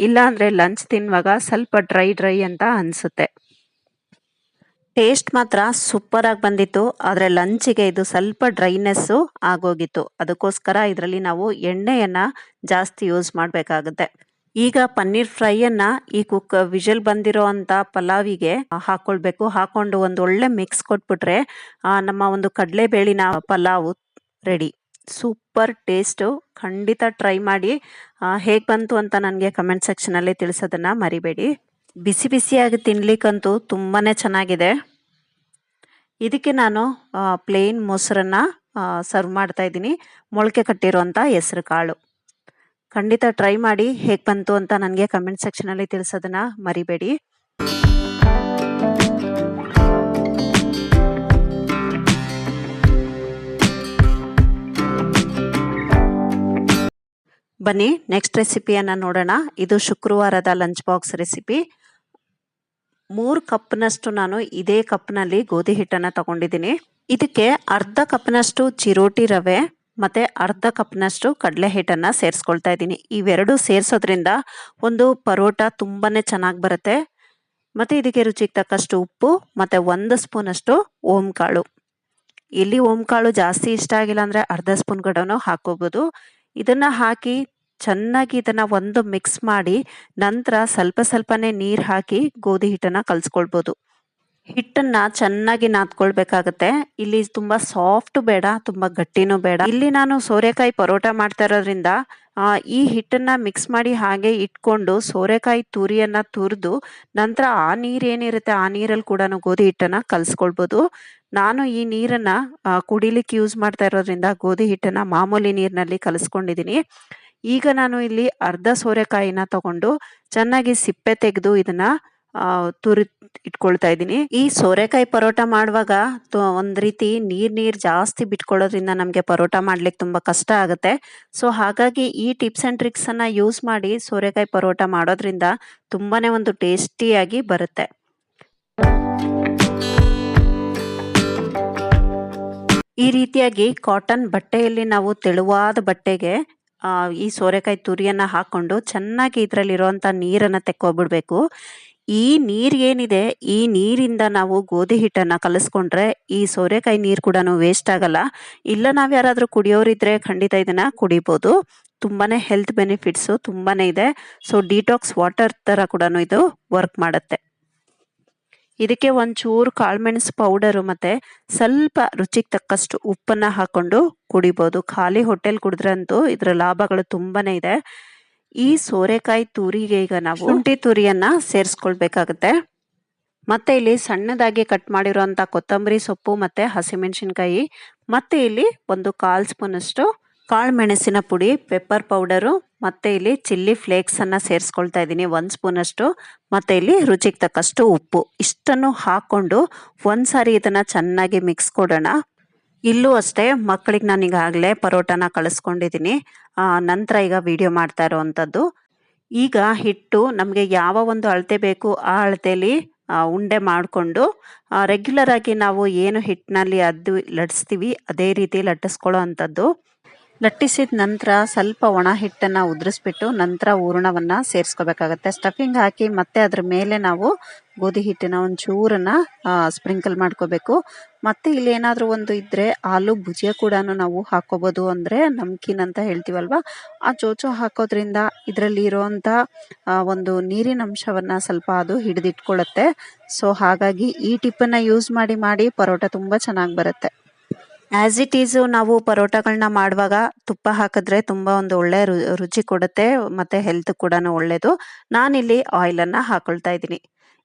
ಇಲ್ಲಾಂದರೆ ಲಂಚ್ ತಿನ್ನುವಾಗ ಸ್ವಲ್ಪ ಡ್ರೈ ಡ್ರೈ ಅಂತ ಅನಿಸುತ್ತೆ. ಟೇಸ್ಟ್ ಮಾತ್ರ ಸೂಪರ್ ಆಗಿ ಬಂದಿತ್ತು. ಆದರೆ ಲಂಚಿಗೆ ಇದು ಸ್ವಲ್ಪ ಡ್ರೈನೆಸ್ಸು ಆಗೋಗಿತ್ತು. ಅದಕ್ಕೋಸ್ಕರ ಇದರಲ್ಲಿ ನಾವು ಎಣ್ಣೆಯನ್ನು ಜಾಸ್ತಿ ಯೂಸ್ ಮಾಡಬೇಕಾಗುತ್ತೆ. ಈಗ ಪನ್ನೀರ್ ಫ್ರೈಯನ್ನು ಈ ಕುಕ್ ವಿಜಲ್ ಬಂದಿರೋ ಅಂಥ ಪಲಾವಿಗೆ ಹಾಕ್ಕೊಳ್ಬೇಕು ಹಾಕೊಂಡು ಒಂದು ಒಳ್ಳೆ ಮಿಕ್ಸ್ ಕೊಟ್ಬಿಟ್ರೆ ನಮ್ಮ ಒಂದು ಕಡಲೆಬೇಳಿನ ಪಲಾವು ರೆಡಿ ಸೂಪರ್ ಟೇಸ್ಟು ಖಂಡಿತ ಟ್ರೈ ಮಾಡಿ. ಹೇಗೆ ಬಂತು ಅಂತ ನನಗೆ ಕಮೆಂಟ್ ಸೆಕ್ಷನಲ್ಲಿ ತಿಳಿಸೋದನ್ನು ಮರಿಬೇಡಿ. ಬಿಸಿ ಬಿಸಿಯಾಗಿ ತಿನ್ನಲಿಕ್ಕಂತೂ ತುಂಬಾ ಚೆನ್ನಾಗಿದೆ. ಇದಕ್ಕೆ ನಾನು ಪ್ಲೇನ್ ಮೊಸರನ್ನು ಸರ್ವ್ ಮಾಡ್ತಾ ಇದ್ದೀನಿ. ಮೊಳಕೆ ಕಟ್ಟಿರುವಂಥ ಹೆಸರು ಕಾಳು. ಖಂಡಿತ ಟ್ರೈ ಮಾಡಿ ಹೇಗೆ ಬಂತು ಅಂತ ನನಗೆ ಕಮೆಂಟ್ ಸೆಕ್ಷನಲ್ಲಿ ತಿಳಿಸೋದನ್ನು ಮರಿಬೇಡಿ. ಬನ್ನಿ ನೆಕ್ಸ್ಟ್ ರೆಸಿಪಿಯನ್ನು ನೋಡೋಣ. ಇದು ಶುಕ್ರವಾರದ ಲಂಚ್ ಬಾಕ್ಸ್ ರೆಸಿಪಿ ಮೂರು ಕಪ್ನಷ್ಟು ನಾನು ಇದೇ ಕಪ್ನಲ್ಲಿ ಗೋಧಿ ಹಿಟ್ಟನ್ನು ತಗೊಂಡಿದ್ದೀನಿ. ಇದಕ್ಕೆ ಅರ್ಧ ಕಪ್ನಷ್ಟು ಚಿರೋಟಿ ರವೆ, ಮತ್ತು ಅರ್ಧ ಕಪ್ನಷ್ಟು ಕಡಲೆ ಹಿಟ್ಟನ್ನು ಸೇರಿಸ್ಕೊಳ್ತಾ ಇದ್ದೀನಿ. ಇವೆರಡು ಸೇರಿಸೋದ್ರಿಂದ ಒಂದು ಪರೋಟ ತುಂಬಾ ಚೆನ್ನಾಗಿ ಬರುತ್ತೆ. ಮತ್ತು ಇದಕ್ಕೆ ರುಚಿಗೆ ತಕ್ಕಷ್ಟು ಉಪ್ಪು, ಮತ್ತು ಒಂದು ಸ್ಪೂನಷ್ಟು ಓಮ್ ಕಾಳು ಇಲ್ಲಿ ಓಂಕಾಳು ಜಾಸ್ತಿ ಇಷ್ಟ ಆಗಿಲ್ಲ ಅಂದರೆ ಅರ್ಧ ಸ್ಪೂನ್ ಗಡನು ಹಾಕೋಬೋದು ಇದನ್ನು ಹಾಕಿ ಚೆನ್ನಾಗಿ ಇದನ್ನು ಒಂದು ಮಿಕ್ಸ್ ಮಾಡಿ ನಂತರ ಸ್ವಲ್ಪ ಸ್ವಲ್ಪನೇ ನೀರು ಹಾಕಿ ಗೋಧಿ ಹಿಟ್ಟನ್ನು ಕಲಿಸ್ಕೊಳ್ಬೋದು. ಹಿಟ್ಟನ್ನು ಚೆನ್ನಾಗಿ ನಾದ್ಕೊಳ್ಬೇಕಾಗತ್ತೆ. ಇಲ್ಲಿ ತುಂಬ ಸಾಫ್ಟ್ ಬೇಡ, ತುಂಬ ಗಟ್ಟಿನೂ ಬೇಡ. ಇಲ್ಲಿ ನಾನು ಸೋರೆಕಾಯಿ ಪರೋಟ ಮಾಡ್ತಾ ಇರೋದ್ರಿಂದ ಈ ಹಿಟ್ಟನ್ನು ಮಿಕ್ಸ್ ಮಾಡಿ ಹಾಗೆ ಇಟ್ಕೊಂಡು ಸೋರೆಕಾಯಿ ತುರಿಯನ್ನು ತುರಿದು ನಂತರ ಆ ನೀರು ಏನಿರುತ್ತೆ ಆ ನೀರಲ್ಲಿ ಕೂಡ ಗೋಧಿ ಹಿಟ್ಟನ್ನು ಕಲಿಸ್ಕೊಳ್ಬೋದು. ನಾನು ಈ ನೀರನ್ನು ಕುಡಿಲಿಕ್ಕೆ ಯೂಸ್ ಮಾಡ್ತಾ ಇರೋದ್ರಿಂದ ಗೋಧಿ ಹಿಟ್ಟನ್ನು ಮಾಮೂಲಿ ನೀರಿನಲ್ಲಿ ಕಲಿಸ್ಕೊಂಡಿದ್ದೀನಿ ಈಗ ನಾನು ಇಲ್ಲಿ ಅರ್ಧ ಸೋರೆಕಾಯಿನ ತಗೊಂಡು ಚೆನ್ನಾಗಿ ಸಿಪ್ಪೆ ತೆಗೆದು ಇದನ್ನ ತುರಿ ಇಟ್ಕೊಳ್ತಾ ಇದ್ದೀನಿ. ಈ ಸೋರೆಕಾಯಿ ಪರೋಟ ಮಾಡುವಾಗ ಒಂದ್ ರೀತಿ ನೀರ್ ನೀರ್ ಜಾಸ್ತಿ ಬಿಟ್ಕೊಳ್ಳೋದ್ರಿಂದ ನಮಗೆ ಪರೋಟ ಮಾಡ್ಲಿಕ್ಕೆ ತುಂಬಾ ಕಷ್ಟ ಆಗುತ್ತೆ. ಸೊ, ಹಾಗಾಗಿ ಈ ಟಿಪ್ಸ್ ಅಂಡ್ ಟ್ರಿಕ್ಸ್ ಅನ್ನ ಯೂಸ್ ಮಾಡಿ ಸೋರೆಕಾಯಿ ಪರೋಟ ಮಾಡೋದ್ರಿಂದ ತುಂಬಾನೇ ಒಂದು ಟೇಸ್ಟಿಯಾಗಿ ಬರುತ್ತೆ. ಈ ರೀತಿಯಾಗಿ ಕಾಟನ್ ಬಟ್ಟೆಯಲ್ಲಿ ನಾವು ತೆಳುವಾದ ಬಟ್ಟೆಗೆ ಈ ಸೋರೆಕಾಯಿ ತುರಿಯನ್ನ ಹಾಕೊಂಡು ಚೆನ್ನಾಗಿ ಇದರಲ್ಲಿರುವಂಥ ನೀರನ್ನ ತೆಕ್ಕೊಬಿಡ್ಬೇಕು. ಈ ನೀರ್ ಏನಿದೆ, ಈ ನೀರಿಂದ ನಾವು ಗೋಧಿ ಹಿಟ್ಟನ್ನ ಕಲಿಸ್ಕೊಂಡ್ರೆ ಈ ಸೋರೆಕಾಯಿ ನೀರು ಕೂಡ ವೇಸ್ಟ್ ಆಗಲ್ಲ. ಇಲ್ಲ ನಾವು ಯಾರಾದರೂ ಕುಡಿಯೋರಿದ್ರೆ ಖಂಡಿತ ಇದನ್ನ ಕುಡಿಬೋದು. ತುಂಬಾನೇ ಹೆಲ್ತ್ ಬೆನಿಫಿಟ್ಸು ತುಂಬಾನೇ ಇದೆ. ಸೊ ಡಿಟಾಕ್ಸ್ ವಾಟರ್ ತರ ಕೂಡ ಇದು ವರ್ಕ್ ಮಾಡುತ್ತೆ. ಇದಕ್ಕೆ ಒಂಚೂರು ಕಾಳುಮೆಣಸು ಪೌಡರು ಮತ್ತು ಸ್ವಲ್ಪ ರುಚಿಗೆ ತಕ್ಕಷ್ಟು ಉಪ್ಪನ್ನು ಹಾಕ್ಕೊಂಡು ಕುಡಿಬೋದು. ಖಾಲಿ ಹೊಟ್ಟೆಲ್ ಕುಡಿದ್ರಂತೂ ಇದರ ಲಾಭಗಳು ತುಂಬಾ ಇದೆ. ಈ ಸೋರೆಕಾಯಿ ತುರಿಗೆ ಈಗ ನಾವು ಶುಂಠಿ ತುರಿಯನ್ನು ಸೇರಿಸ್ಕೊಳ್ಬೇಕಾಗತ್ತೆ. ಮತ್ತು ಇಲ್ಲಿ ಸಣ್ಣದಾಗಿ ಕಟ್ ಮಾಡಿರೋಂಥ ಕೊತ್ತಂಬರಿ ಸೊಪ್ಪು ಮತ್ತು ಹಸಿಮೆಣಸಿನ್ಕಾಯಿ. ಮತ್ತು ಇಲ್ಲಿ ಒಂದು ಕಾಲ್ ಸ್ಪೂನ್ ಅಷ್ಟು ಕಾಳು ಮೆಣಸಿನ ಪುಡಿ ಪೆಪ್ಪರ್ ಪೌಡರು ಮತ್ತು ಇಲ್ಲಿ ಚಿಲ್ಲಿ ಫ್ಲೇಕ್ಸನ್ನು ಸೇರಿಸ್ಕೊಳ್ತಾ ಇದ್ದೀನಿ ಒಂದು ಸ್ಪೂನಷ್ಟು ಮತ್ತು ಇಲ್ಲಿ ರುಚಿಗೆ ತಕ್ಕಷ್ಟು ಉಪ್ಪು. ಇಷ್ಟನ್ನು ಹಾಕ್ಕೊಂಡು ಒಂದು ಸಾರಿ ಇದನ್ನು ಚೆನ್ನಾಗಿ ಮಿಕ್ಸ್ ಕೊಡೋಣ. ಇಲ್ಲೂ ಅಷ್ಟೇ ಮಕ್ಕಳಿಗೆ ನಾನು ಈಗಾಗಲೇ ಪರೋಟನ ಕಳಿಸ್ಕೊಂಡಿದ್ದೀನಿ ನಂತರ ಈಗ ವಿಡಿಯೋ ಮಾಡ್ತಾ ಇರೋವಂಥದ್ದು. ಈಗ ಹಿಟ್ಟು ನಮಗೆ ಯಾವ ಒಂದು ಅಳತೆ ಬೇಕು ಆ ಅಳತೆಯಲ್ಲಿ ಉಂಡೆ ಮಾಡಿಕೊಂಡು ರೆಗ್ಯುಲರ್ ಆಗಿ ನಾವು ಏನು ಹಿಟ್ಟಿನಲ್ಲಿ ಅದ್ದು ಲಟ್ಟಿಸ್ತೀವಿ, ಅದೇ ರೀತಿ ಲಟ್ಟಿಸ್ಕೊಳ್ಳೋ ಅಂಥದ್ದು. ಲಟ್ಟಿಸಿದ ನಂತರ ಸ್ವಲ್ಪ ಒಣ ಹಿಟ್ಟನ್ನು ಉದುರಿಸ್ಬಿಟ್ಟು ನಂತರ ಹೂರಣವನ್ನು ಸೇರಿಸ್ಕೋಬೇಕಾಗತ್ತೆ. ಸ್ಟಫಿಂಗ್ ಹಾಕಿ ಮತ್ತೆ ಅದ್ರ ಮೇಲೆ ನಾವು ಗೋಧಿ ಹಿಟ್ಟಿನ ಒಂದು ಚೂರನ್ನ ಸ್ಪ್ರಿಂಕಲ್ ಮಾಡ್ಕೋಬೇಕು. ಮತ್ತೆ ಇಲ್ಲಿ ಏನಾದರೂ ಒಂದು ಇದ್ದರೆ ಆಲೂ ಭುಜಿಯ ಕೂಡ ನಾವು ಹಾಕೋಬೋದು ಅಂದರೆ ನಮ್ಕೀನ್ ಅಂತ ಹೇಳ್ತೀವಲ್ವಾ? ಆ ಚೋಚೋ ಹಾಕೋದ್ರಿಂದ ಇದರಲ್ಲಿ ಇರೋವಂಥ ಒಂದು ನೀರಿನ ಅಂಶವನ್ನು ಸ್ವಲ್ಪ ಅದು ಹಿಡಿದಿಟ್ಕೊಳ್ಳುತ್ತೆ ಸೊ ಹಾಗಾಗಿ ಈ ಟಿಪ್ಪನ್ನು ಯೂಸ್ ಮಾಡಿ ಮಾಡಿ ಪರೋಟ ತುಂಬ ಚೆನ್ನಾಗಿ ಬರುತ್ತೆ. ಆಸ್ ಇಟ್ ಈಸ್ ನಾವು ಪರೋಟಗಳನ್ನ ಮಾಡುವಾಗ ತುಪ್ಪ ಹಾಕಿದ್ರೆ ತುಂಬಾ ಒಂದು ಒಳ್ಳೆ ರುಚಿ ಕೊಡುತ್ತೆ ಮತ್ತೆ ಹೆಲ್ತ್ ಕೂಡ ಒಳ್ಳೇದು. ನಾನಿಲ್ಲಿ ಆಯಿಲ್ ಅನ್ನ ಹಾಕೊಳ್ತಾ ಇದ್ದೀನಿ.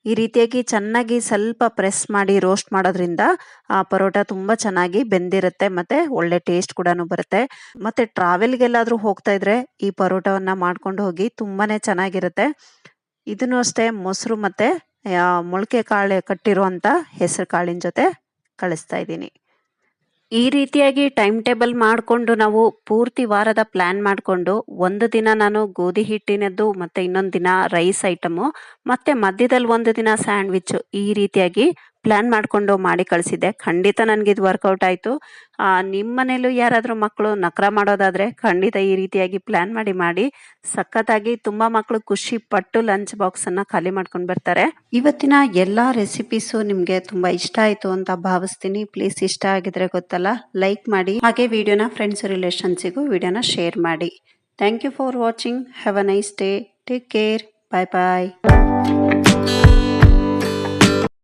ಈ ರೀತಿಯಾಗಿ ಚೆನ್ನಾಗಿ ಸ್ವಲ್ಪ ಪ್ರೆಸ್ ಮಾಡಿ ರೋಸ್ಟ್ ಮಾಡೋದ್ರಿಂದ ಆ ಪರೋಟ ತುಂಬಾ ಚೆನ್ನಾಗಿ ಬೆಂದಿರುತ್ತೆ ಮತ್ತೆ ಒಳ್ಳೆ ಟೇಸ್ಟ್ ಕೂಡ ಬರುತ್ತೆ. ಮತ್ತೆ ಟ್ರಾವೆಲ್ಗೆಲ್ಲಾದ್ರೂ ಹೋಗ್ತಾ ಇದ್ರೆ ಈ ಪರೋಟವನ್ನ ಮಾಡ್ಕೊಂಡು ಹೋಗಿ ತುಂಬಾನೇ ಚೆನ್ನಾಗಿರುತ್ತೆ. ಇದನ್ನು ಅಷ್ಟೇ ಮೊಸರು ಮತ್ತೆ ಮೊಳಕೆ ಕಾಳು ಕಟ್ಟಿರುವಂತ ಹೆಸರು ಕಾಳಿನ ಜೊತೆ ಕಳಿಸ್ತಾ ಇದ್ದೀನಿ. ಈ ರೀತಿಯಾಗಿ ಟೈಮ್ ಟೇಬಲ್ ಮಾಡಿಕೊಂಡು ನಾವು ಪೂರ್ತಿ ವಾರದ ಪ್ಲಾನ್ ಮಾಡಿಕೊಂಡು ಒಂದು ದಿನ ನಾನು ಗೋಧಿ ಹಿಟ್ಟಿನದ್ದು ಮತ್ತೆ ಇನ್ನೊಂದು ದಿನ ರೈಸ್ ಐಟಮು, ಮತ್ತೆ ಮಧ್ಯದಲ್ಲಿ ಒಂದು ದಿನ ಸ್ಯಾಂಡ್ವಿಚ್ ಈ ರೀತಿಯಾಗಿ ಪ್ಲಾನ್ ಮಾಡಿಕೊಂಡು ಮಾಡಿ ಕಳಿಸಿದ್ದೆ. ಖಂಡಿತ ನನಗೆ ಇದು ವರ್ಕೌಟ್ ಆಯಿತು. ನಿಮ್ಮ ಮನೇಲೂ ಯಾರಾದರೂ ಮಕ್ಕಳು ನಕರ ಮಾಡೋದಾದರೆ ಖಂಡಿತ ಈ ರೀತಿಯಾಗಿ ಪ್ಲ್ಯಾನ್ ಮಾಡಿ ಮಾಡಿ. ಸಖತ್ತಾಗಿ ತುಂಬ ಮಕ್ಕಳು ಖುಷಿ ಪಟ್ಟು ಲಂಚ್ ಬಾಕ್ಸನ್ನು ಖಾಲಿ ಮಾಡ್ಕೊಂಡು ಬರ್ತಾರೆ. ಇವತ್ತಿನ ಎಲ್ಲ ರೆಸಿಪೀಸು ನಿಮಗೆ ತುಂಬ ಇಷ್ಟ ಆಯಿತು ಅಂತ ಭಾವಿಸ್ತೀನಿ. ಪ್ಲೀಸ್ ಇಷ್ಟ ಆಗಿದ್ರೆ ಗೊತ್ತಲ್ಲ ಲೈಕ್ ಮಾಡಿ. ಹಾಗೆ ವಿಡಿಯೋನ ಫ್ರೆಂಡ್ಸ್ ರಿಲೇಷನ್ಸಿಗೂ ವಿಡಿಯೋನ ಶೇರ್ ಮಾಡಿ. Thank you for watching have a nice day take care bye bye